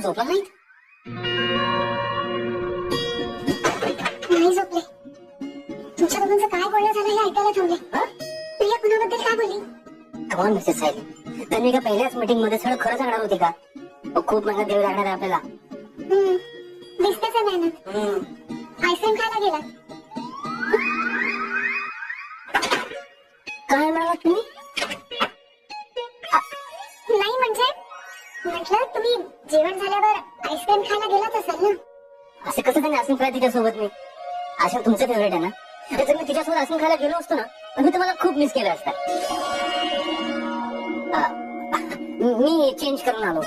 झोपला नाहीत नाही झोपले. तुमच्या दोघांचं काय बोलणं झालं हे ऐकायला थांबले. प्रिया कुणाबद्दल काय बोलली? मिसेस सायली त्यांनी का पहिल्याच मीटिंगमध्ये सगळं खरं सांगणार होती का? अहो, खूप मेहनत द्यावी लागणार आहे आपल्याला. हम्म, दिसतेच आहे मेहनत. आईस्क्रीम खायला गेला असं कसं त्यांनी आसन खायला तिच्यासोबत मी. आशा तुमचं फेवरेट आहे ना? जर मी तिच्यासोबत आसन खायला गेलो असतो ना तर मी तुम्हाला खूप मिस केलं असतं. मी चेंज करून आलो.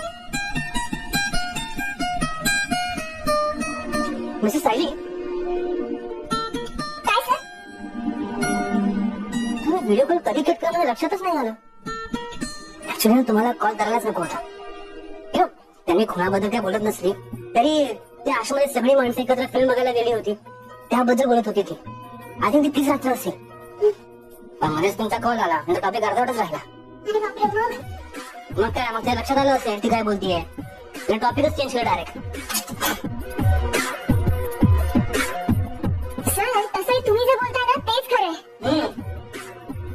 मिसेस सायली? काय सर तुम्ही व्हिडिओ कॉल कधी कट करणं लक्षातच नाही आलं. ऍक्च्युली तुम्हाला कॉल करायलाच नको होता. त्यांनी खुनाबद्दल काय बोलत नसली तरी त्या आश्रमामध्ये सगळी माणसं एकत्र फिल्म बघायला गेली होती. त्याबद्दल बोलत होती ती. आय थिंक ती तीच रात्र असेल. पण मध्येच तुमचा कॉल आला नंतर टॉपिक अर्धवटच राहिला. मग काय मग त्या लक्षात आलं असेल ती काय बोलतीये. टॉपिकच चेंज केलं डायरेक्ट तुम्ही जे बोलताय ना तेच खरं आहे.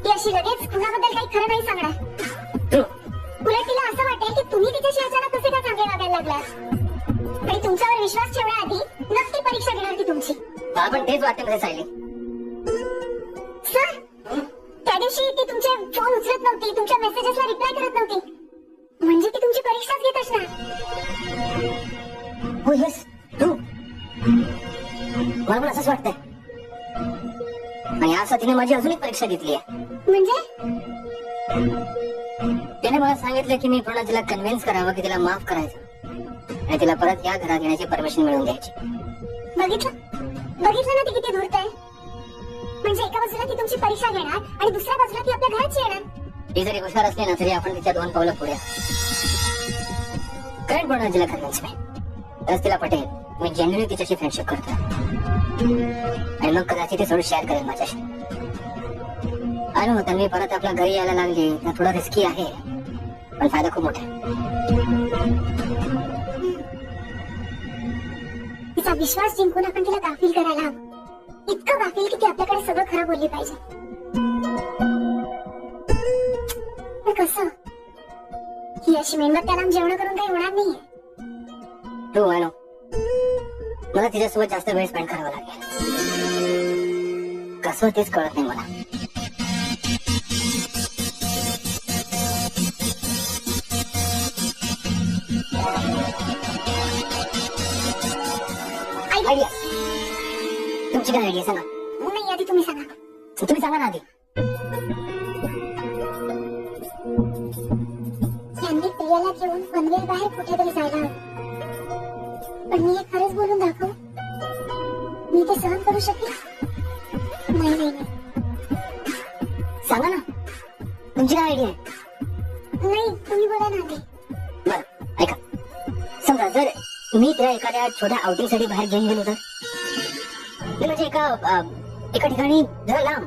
ती अशी लगेच कुणाबद्दल काही खरं नाही सांगणार. मला पण तेच वाटते मध्ये सायली. सर त्या दिवशी ती तुमचे फोन उचलत नव्हती तुमच्या मेसेजेसला रिप्लाय करत नव्हती. म्हणजे ती तुमची परीक्षाच घेत असणार. हो येस तू मला पण असंच वाटतंय. आणि यासाठी तिने माझी अजून एक परीक्षा घेतली आहे. म्हणजे? त्याने मला सांगितलं की मी पूर्ण तिला कन्व्हिन्स करावं की तिला माफ करायचं. आणि तिला परत या घरात येण्याची परमिशन मिळवून द्यायची. बघितलं? बघितलं ना ती किती धूर्त आहे. म्हणजे एका बाजूला ती तुमची परीक्षा घेणार आणि दुसऱ्या बाजूला ती आपल्या घराची येणार. ती जरी हुशार असली ना तरी आपण तिच्या दोन पावलं पुढे करंट बोलणार तिला कन्व्हिन्स तरच तिला पटेल. मी जनरली तिच्याशी फ्रेंडशिप करतो आणि मग कदाचित ते थोडं शेअर करेल माझ्याशी. अरे मग मी परत आपल्या घरी यायला लागली. तर थोडं रिस्की आहे. पण फायदा खूप मोठा तिचा विश्वास जिंकून आपण तिला गाफील करायला हवं. इतकं गाफील की ती आपल्याकडे सगळं खरं बोलली पाहिजे. पण कसं? ही अशी मेणबत्त्याला जेवण करून काही होणार नाहीये. हो आय मला तिच्यासोबत जास्त वेळ स्पेंड करावा लागेल. कसं तेच कळत नाही मला. आयडिया. तुमची काय आयडिया सांगा. नाही आधी तुम्ही सांगा. तुम्ही सांगा ना आधी. यांनी प्रियाला घेऊन पनवेल बाहेर कुठेतरी जायला हवं. पण मी हे खरंच बोलून दाखव? मी ते सहन करू शकेल नाही नाही नाही. सांगा ना. तुमची काय आयडिया आहे? नाही तुम्ही बोला ना आधी. बरं ऐका. समजा जर मी तिला एखाद्या छोट्या आउटिंगसाठी बाहेर घेऊन गेलो तर म्हणजे एका एका ठिकाणी जरा लांब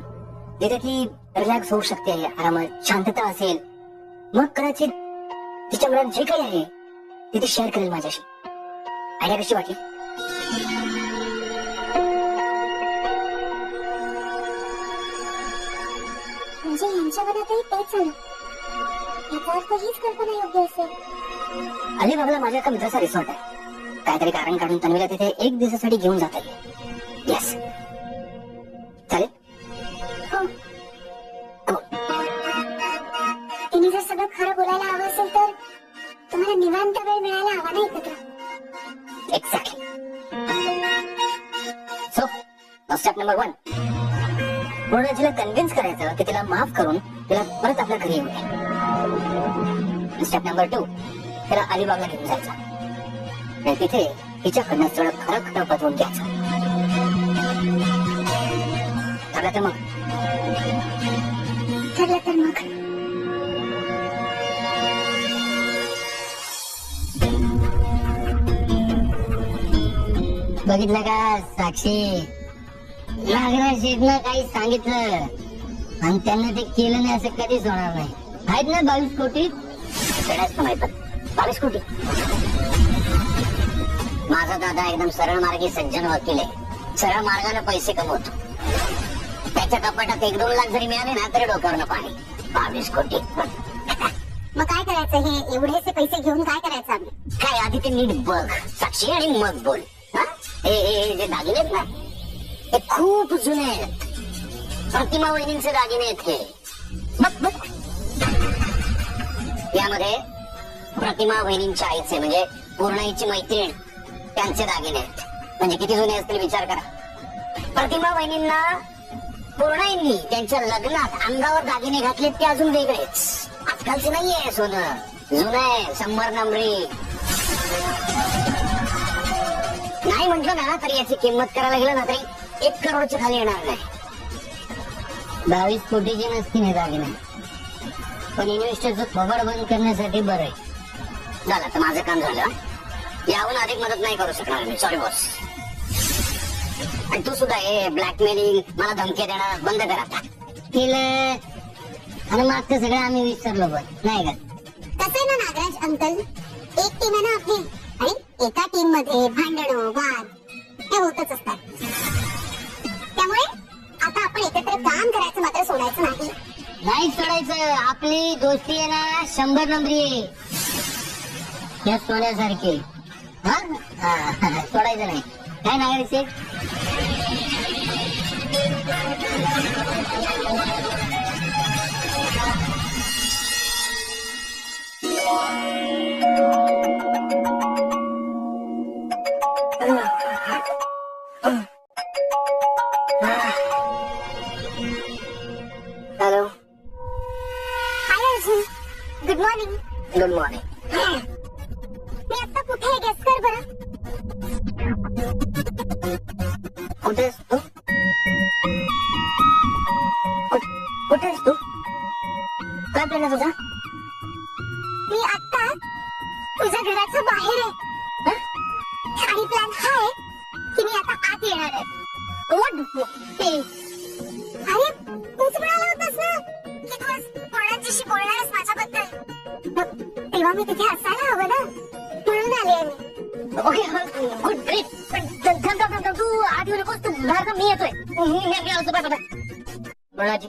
जिथे ती रिलॅक्स होऊ शकते आरामात शांतता असेल. मग कदाचित तिच्या मनात जे काही आहे ते ती शेअर करेल माझ्याशी. आयडिया कशी वाटली? म्हणजे यांच्या मनातही तेच याचा अर्थ हीच कल्पना योग्य असेल. अलिबागला माझ्या एका मित्राचा रिसॉर्ट आहे. काहीतरी कारण काढून तन्वीला तिथे एक दिवसासाठी घेऊन जाता येईल. येस चालेल? हो. तिने जर सगळं खरं बोलायला हवं असेल तर तुम्हाला निवांत वेळ मिळायला हवा ना एकत्र. Exactly so step number one पूर्ण तिला कन्व्हिन्स करायचं की तिला माफ करून तिला परत आपल्या घरी येऊ स्टेप नंबर टू तिला अलिबागला घेऊन जायचं. आणि तिथे तिच्याकडनं सगळं खरं खरं पटवून घ्यायचं ठरलं तर मग ठरलं तर मग बघितलं का साक्षी नागराज शेठनं काही सांगितलं आणि त्यांना ते केलं नाही असं कधीच होणार नाही आहेत ना बावीस कोटी सगळ्याच पण आहेत बावीस कोटी दादा एकदम सरळ मार्गी सज्जन वकील आहे. सरळ मार्गाने पैसे कमवतो. त्याच्या कपाटात एक दोन लाख जरी मिळाले ना तरी डोक्यावरनं पाणी. बावीस कोटी. मग काय करायचं हे? एवढेसे पैसे घेऊन काय करायचं आम्ही? काय आधी ते नीट बघ. साक्षी आणि मग बोल. हे जे दागिने आहेत ना हे खूप जुने आहेत. प्रतिमा वहिनींचे दागिने आहेत हे. बघ बघ. यामध्ये प्रतिमा वहिनींच्या आईचे म्हणजे पूर्णाईची मैत्रीण त्यांचे दागिने आहेत. म्हणजे किती जुने असतील विचार करा. प्रतिमा वहिनींना पूर्णाईंनी त्यांच्या लग्नात अंगावर दागिने घातले ते अजून वेगळेच. आजकालचे नाहीये सोनं. जुनं आहे शंभर नंबरी. नाही म्हटलं ना तरी याची किंमत करायला गेलं ना तरी एक करोडच्या खाली येणार नाही. बावीस कोटीचे नसतील हे दागिने. पण इन्व्हेस्टरचं खबर बंद करण्यासाठी बरं आहे. झालं तर माझं काम झालं याहून अधिक मदत नाही करू शकणार मी. सॉरी बॉस आणि तू सुद्धा हे ब्लॅकमेलिंग मला धमकी देणं बंद कर आता. केलं आणि मागचं सगळं आम्ही विसरलो पण नाही का? कसं आहे ना नागराज अंकल? एक टीम आहे ना आपली. आणि एका टीममध्ये भांडण वाद हे होतच असतात. त्यामुळे आता आपण एकत्र काम करायचं मात्र सोडायचं नाही. नाही सोडायचं. आपली दोस्ती आहे ना शंभर नंबरी आहे. या सोन्यासारखी. हा सोडायचं नाही काय नागरिक Thank you. कुठे आहेस तू? कुठे आहेस तू? काय प्लॅन आहे तुझा? मी आता तुझ्या घराच्या बाहेर आहे? आणि प्लॅन हा आहे की मी आता आत येणार आहे. अरे तूच म्हणाला होतास ना की तू आज कोणाच्याशी बोलणारच माझ्याबद्दल? तेव्हा मी तिथे असायला हवं ना. म्हणून आले मी. ओके गुड ग्रेट पण तू येऊ नकोस. मी येतोय. मी आलो बाय बाय. बळाजी.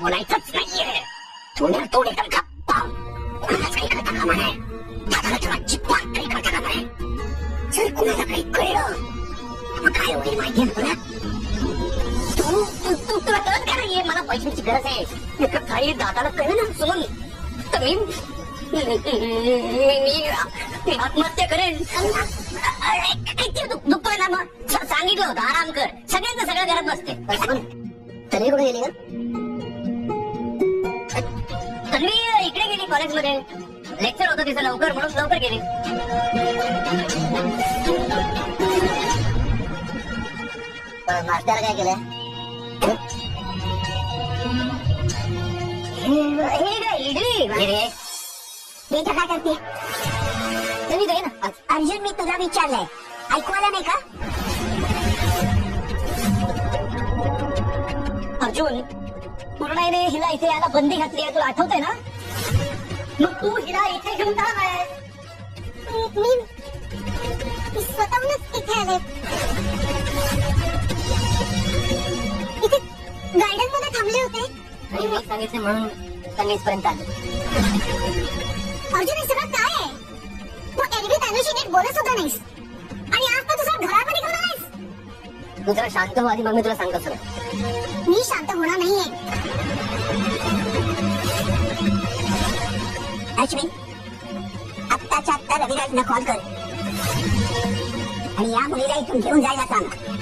बोलायचंच नाहीये तोंडाला तोंड एकदम गप्पा कोणालाच काही कळता कामा नाही दादाला तर अजिबात काही कळता कामा नाही जर कोणाला काही कळलं मग काय होईल माहितीये तुला तू तू तू तुला कळत का नाहीये मला पैशांची गरज आहे काही दादाला कळलं ना सुमन तर मी मी आत्महत्या करेन अरे, किती दुखतोय ना मग सांगितलं होतं आराम कर सगळ्यांना सगळ्या घरात बसते तन्वी कुठे गेली का नाही कॉलेजमध्ये लेक्चर होतं तिचं लवकर म्हणून लवकर गेली. नाश्त्याला काय केलं? काय इडली? मी काय करते? तुम्ही दे ना. अर्जुन मी तुला विचारलंय. ऐकू आलं नाही का? अर्जुन पूर्णाईने हिला इथे यायला बंदी घातली आहे. तुला आठवतंय ना? मग तू हिला इथे घेऊन का आलाय मी स्वतःहूनच इथे आले. इथे गार्डनमध्ये थांबले होते. आणि मी सांगितलं म्हणून सांगायच पर्यंत आलो. अर्जुन हे सगळं काय आहे? तू एरवी त्यानुशी नीट बोलत सुद्धा नाहीस. आणि आज तर तुझ्या घरामध्ये घेऊन आलायस तू जरा शांत हो आधी मग मी तुला सांगतो सगळं मी शांत होणार नाहीये. अश्विन आत्ताच्या आत्ता रविराजला कॉल कर. आणि या मुलीला इथून घेऊन जायला सांग